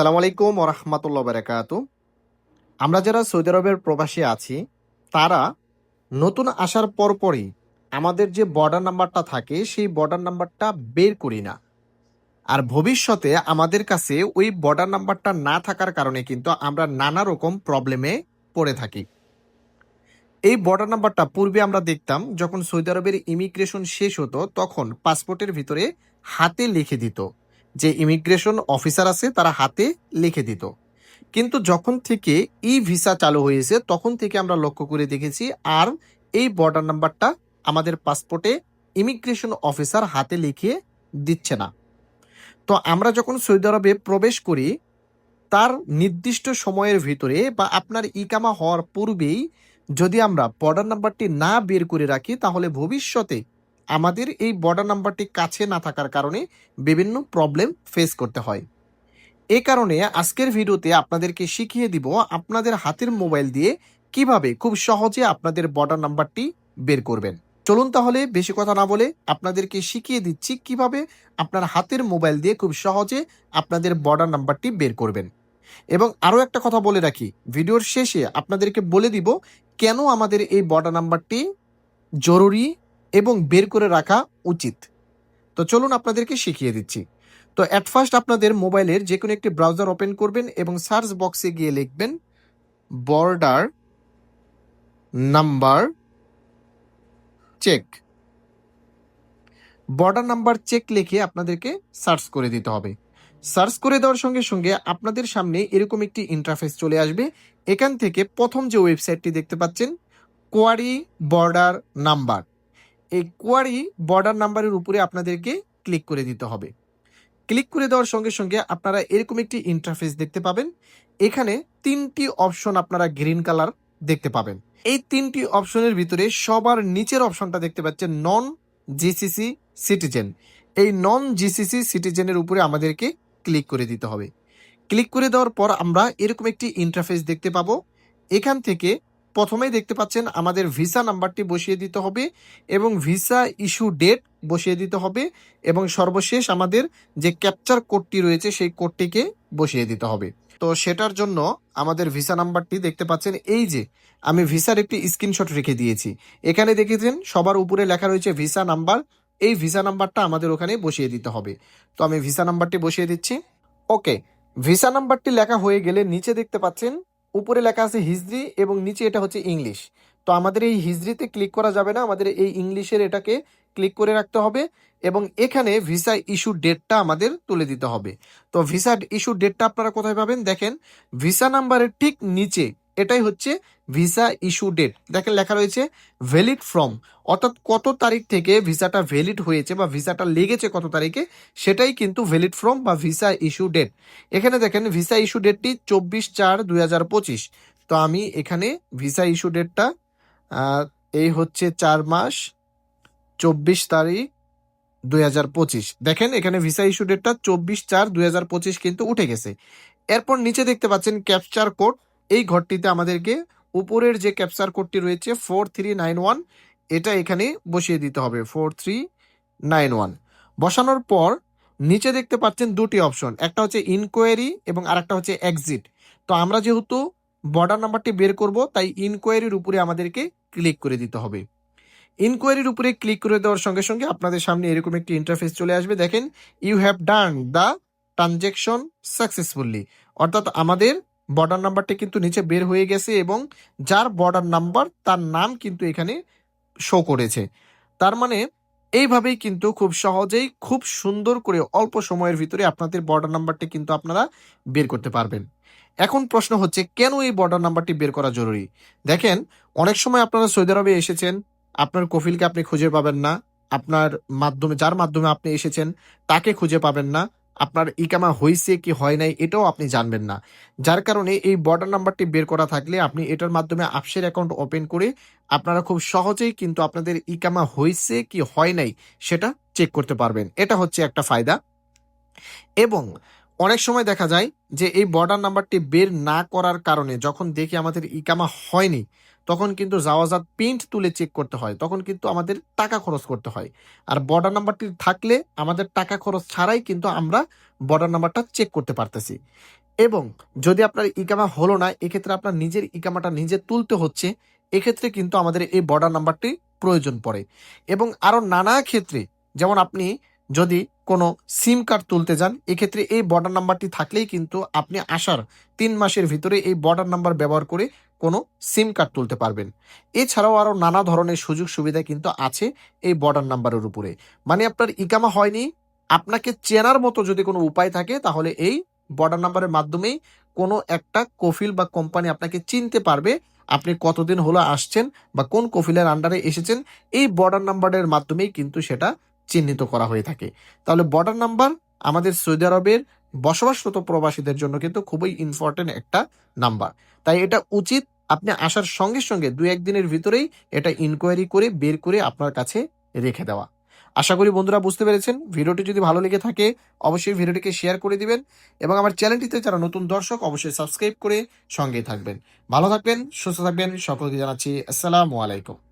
সালাম আলাইকুম ওরহমতুল্লাহ বারাকাতু। আমরা যারা সৌদি আরবের প্রবাসী আছি, তারা নতুন আসার পরপরই আমাদের যে বর্ডার নাম্বারটা থাকে, সেই বর্ডার নাম্বারটা বের করি না। আর ভবিষ্যতে আমাদের কাছে ওই বর্ডার নাম্বারটা না থাকার কারণে কিন্তু আমরা নানা রকম প্রবলেমে পড়ে থাকি। এই বর্ডার নাম্বারটা পূর্বে আমরা দেখতাম, যখন সৌদি আরবের ইমিগ্রেশন শেষ হতো, তখন পাসপোর্টের ভিতরে হাতে লিখে দিত। যে ইমিগ্রেশন অফিসার আছে, তারা হাতে লিখে দিত। কিন্তু যখন থেকে ই ভিসা চালু হয়েছে, তখন থেকে আমরা লক্ষ্য করে দেখেছি, আর এই বর্ডার নাম্বারটা আমাদের পাসপোর্টে ইমিগ্রেশন অফিসার হাতে লিখে দিচ্ছে না। তো আমরা যখন সৌদি আরবে প্রবেশ করি, তার নির্দিষ্ট সময়ের ভিতরে বা আপনার ইকামা হওয়ার পূর্বেই যদি আমরা বর্ডার নাম্বারটি না বের করে রাখি, তাহলে ভবিষ্যতে আমাদের এই বর্ডার নাম্বারটি কাছে না থাকার কারণে বিভিন্ন প্রবলেম ফেস করতে হয়। এ কারণে আজকের ভিডিওতে আপনাদেরকে শিখিয়ে দিব আপনাদের হাতের মোবাইল দিয়ে কীভাবে খুব সহজে আপনাদের বর্ডার নাম্বারটি বের করবেন। চলুন তাহলে বেশি কথা না বলে আপনাদেরকে শিখিয়ে দিচ্ছি কীভাবে আপনার হাতের মোবাইল দিয়ে খুব সহজে আপনাদের বর্ডার নাম্বারটি বের করবেন। এবং আরও একটা কথা বলে রাখি, ভিডিওর শেষে আপনাদেরকে বলে দিব কেন আমাদের এই বর্ডার নাম্বারটি জরুরি এবং বের করে রাখা উচিত। তো চলুন আপনাদেরকে শিখিয়ে দিচ্ছি। তো অ্যাট ফার্স্ট আপনাদের মোবাইলের যে কোনো একটি ব্রাউজার ওপেন করবেন এবং সার্চ বক্সে গিয়ে লিখবেন border number check border number check লিখে আপনাদেরকে সার্চ করে দিতে হবে। সার্চ করে দেওয়ার সঙ্গে সঙ্গে আপনাদের সামনে এরকম একটি ইন্টারফেস চলে আসবে। এখান থেকে প্রথম যে ওয়েবসাইটটি দেখতে পাচ্ছেন কোয়ারি বর্ডার নাম্বার এই কোয়ারি বর্ডার নাম্বারের উপরে আপনাদেরকে ক্লিক করে দিতে হবে। ক্লিক করে দেওয়ার সঙ্গে সঙ্গে আপনারা এরকম একটি ইন্টারফেস দেখতে পাবেন। এখানে তিনটি অপশন আপনারা গ্রিন কালার দেখতে পাবেন। এই তিনটি অপশনের ভিতরে সবার নিচের অপশনটা দেখতে পাচ্ছেন নন জিসিসি সিটিজেন এই নন জিসিসি সিটিজেনের উপরে আমাদেরকে ক্লিক করে দিতে হবে। ক্লিক করে দেওয়ার পর আমরা এরকম একটি ইন্টারফেস দেখতে পাবো। এখান থেকে প্রথমেই দেখতে পাচ্ছেন আমাদের ভিসা নাম্বারটি বসিয়ে দিতে হবে এবং ভিসা ইস্যু ডেট বসিয়ে দিতে হবে এবং সর্বশেষ আমাদের যে ক্যাপচার কোডটি রয়েছে সেই কোডটিকে বসিয়ে দিতে হবে। তো সেটার জন্য আমাদের ভিসা নাম্বারটি দেখতে পাচ্ছেন, এই যে আমি ভিসার একটি স্ক্রিনশট রেখে দিয়েছি। এখানে দেখেছেন সবার উপরে লেখা রয়েছে ভিসা নাম্বার, এই ভিসা নাম্বারটা আমাদের ওখানে বসিয়ে দিতে হবে। তো আমি ভিসা নাম্বারটি বসিয়ে দিচ্ছি। ওকে, ভিসা নাম্বারটি লেখা হয়ে গেলে নিচে দেখতে পাচ্ছেন উপরে লেখা আছে হিজড়ি এবং নিচে এটা হচ্ছে ইংলিশ। তো আমাদের এই হিজড়িতে ক্লিক করা যাবে না, আমাদের এই ইংলিশের এটাকে ক্লিক করে রাখতে হবে এবং এখানে ভিসা ইস্যু ডেটটা আমাদের তুলে দিতে হবে। তো ভিসা ইস্যু ডেটটা আপনারা কোথায় পাবেন? দেখেন ভিসা নাম্বারের ঠিক নিচে এটাই হচ্ছে ভিসা ইস্যু ডেট। দেখেন লেখা রয়েছে ভ্যালিড ফ্রম। অর্থাৎ কত তারিখ থেকে ভিসাটা ভ্যালিড হয়েছে বা ভিসাটা লেগেছে কত তারিখে, সেটাই কিন্তু ভ্যালিড ফ্রম বা ভিসা ইস্যু ডেট। এখানে দেখেন ভিসা ইস্যু ডেটটি চব্বিশ চার দুই তো আমি এখানে ভিসা ইস্যু ডেটটা এই হচ্ছে চার মাস চব্বিশ তারিখ দুই হাজার পঁচিশ। দেখেন এখানে ভিসা ইস্যু ডেটটা চব্বিশ চার দুই কিন্তু উঠে গেছে। এরপর নিচে দেখতে পাচ্ছেন ক্যাপচার কোড। এই ঘরটিতে আমাদেরকে উপরের যে ক্যাপচার কোডটি রয়েছে ফোর থ্রি নাইন ওয়ান এটা এখানে বসিয়ে দিতে হবে ফোর থ্রি নাইন ওয়ান বসানোর পর নিচে দেখতে পাচ্ছেন দুটি অপশন একটা হচ্ছে ইনকোয়ারি এবং আরেকটা হচ্ছে এক্সিট তো আমরা যেহেতু বর্ডার নাম্বারটি বের করব, তাই ইনকোয়ারির উপরে আমাদেরকে ক্লিক করে দিতে হবে। ইনকোয়ারির উপরে ক্লিক করে দেওয়ার সঙ্গে সঙ্গে আপনাদের সামনে এরকম একটি ইন্টারফেস চলে আসবে। দেখেন you have done the transaction successfully অর্থাৎ আমাদের বর্ডার নাম্বারটি কিন্তু নিচে বের হয়ে গেছে এবং যার বর্ডার নাম্বার তার নাম কিন্তু এখানে শো করেছে। তার মানে এইভাবেই কিন্তু খুব সহজেই খুব সুন্দর করে অল্প সময়ের ভিতরে আপনাদের বর্ডার নাম্বারটি কিন্তু আপনারা বের করতে পারবেন। এখন প্রশ্ন হচ্ছে, কেন এই বর্ডার নাম্বারটি বের করা জরুরি? দেখেন, অনেক সময় আপনারা সৌদি আরবে এসেছেন, আপনার কফিলকে আপনি খুঁজে পাবেন না, আপনার মাধ্যমে, যার মাধ্যমে আপনি এসেছেন, তাকে খুঁজে পাবেন না আপনার ইকামা হয়েছে কি হয় নাই এটাও আপনি জানবেন না। যার কারণে এই বর্ডার নাম্বারটি বের করা থাকলে আপনি এটার মাধ্যমে আপসের অ্যাকাউন্ট ওপেন করে আপনারা খুব সহজেই কিন্তু আপনাদের ইকামা হয়েছে কি হয় নাই সেটা চেক করতে পারবেন। এটা হচ্ছে একটা ফায়দা। এবং অনেক সময় দেখা যায় যে এই বর্ডার নাম্বারটি বের না করার কারণে যখন দেখি আমাদের ইকামা হয়নি, তখন কিন্তু জাওয়াজাত প্রিন্ট তুলে চেক করতে হয়, তখন কিন্তু আমাদের টাকা খরচ করতে হয়। আর বর্ডার নাম্বারটি থাকলে আমাদের টাকা খরচ ছাড়াই কিন্তু আমরা বর্ডার নাম্বারটা চেক করতে পারতেছি। এবং যদি আপনার ইকামা হলো না, এক্ষেত্রে আপনার নিজের ইকামাটা নিজে তুলতে হচ্ছে, এক্ষেত্রে কিন্তু আমাদের এই বর্ডার নাম্বারটি প্রয়োজন পড়ে। এবং আরও নানা ক্ষেত্রে, যেমন আপনি যদি কোনো সিম কার্ড তুলতে যান, এক্ষেত্রে এই বর্ডার নাম্বারটি থাকলেই কিন্তু আপনি আসার তিন মাসের ভিতরে এই বর্ডার নাম্বার ব্যবহার করে কোনো সিম কার্ড তুলতে পারবেন। এছাড়াও আরও নানা ধরনের সুযোগ সুবিধা কিন্তু আছে এই বর্ডার নাম্বারের উপরে। মানে আপনার ইকামা হয়নি, আপনাকে চেনার মতো যদি কোনো উপায় থাকে, তাহলে এই বর্ডার নাম্বারের মাধ্যমেই কোনো একটা কফিল বা কোম্পানি আপনাকে চিনতে পারবে আপনি কতদিন হলো আসছেন বা কোন কফিলের আন্ডারে এসেছেন। এই বর্ডার নাম্বারের মাধ্যমেই কিন্তু সেটা চিহ্নিত করা হয়ে থাকে। তাহলে বর্ডার নাম্বার আমাদের সৌদি আরবের বসবাসরত প্রবাসীদের জন্য কিন্তু খুবই ইম্পর্টেন্ট একটা নাম্বার তাই এটা উচিত আপনি আসার সঙ্গে সঙ্গে দু একদিনের ভিতরেই এটা ইনকোয়ারি করে বের করে আপনার কাছে রেখে দেওয়া। আশা করি বন্ধুরা বুঝতে পেরেছেন। ভিডিওটি যদি ভালো লেগে থাকে, অবশ্যই ভিডিওটিকে শেয়ার করে দিবেন এবং আমার চ্যানেলটিতে যারা নতুন দর্শক, অবশ্যই সাবস্ক্রাইব করে সঙ্গেই থাকবেন। ভালো থাকবেন, সুস্থ থাকবেন, সকলকে জানাচ্ছি, আসসালামু আলাইকুম।